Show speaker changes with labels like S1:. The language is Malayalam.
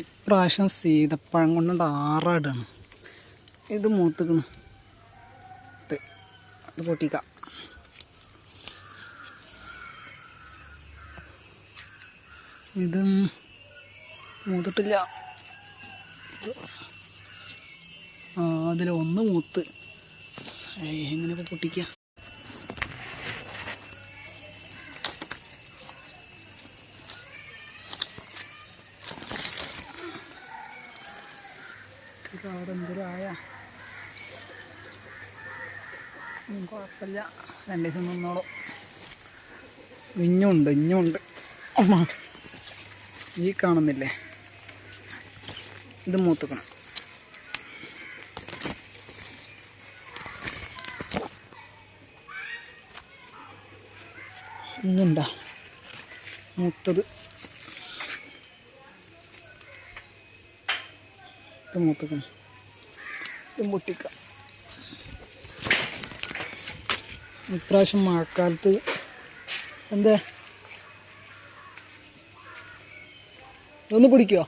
S1: ഇപ്രാവശ്യം സീതപ്പഴം കൊണ്ടുണ്ട് ആറാടാണ്. ഇത് മൂത്തുക്കണം. അത് പൊട്ടിക്കാം ഇതും മൂത്തിട്ടില്ല. അതിൽ ഒന്ന് മൂത്ത്. എങ്ങനെ ഇപ്പോൾ പൊട്ടിക്കുക അവിടെ എന്തൊരു ആയ കുഴപ്പമില്ല. രണ്ട് ദിവസം നിന്നോളും. ഇഞ്ഞുണ്ട് ഇഞ്ഞുണ്ട്. ഈ കാണുന്നില്ലേ? ഇത് മൂത്തുക്കണം. ഇഞ്ഞുണ്ടാ. മൂത്തത്. ഇത് മൂത്തുക്കണം. ഇത് മുട്ടിക്കാം. ഇപ്രാവശ്യം മഴക്കാലത്ത് എന്താ? ഒന്ന് പിടിക്കുമോ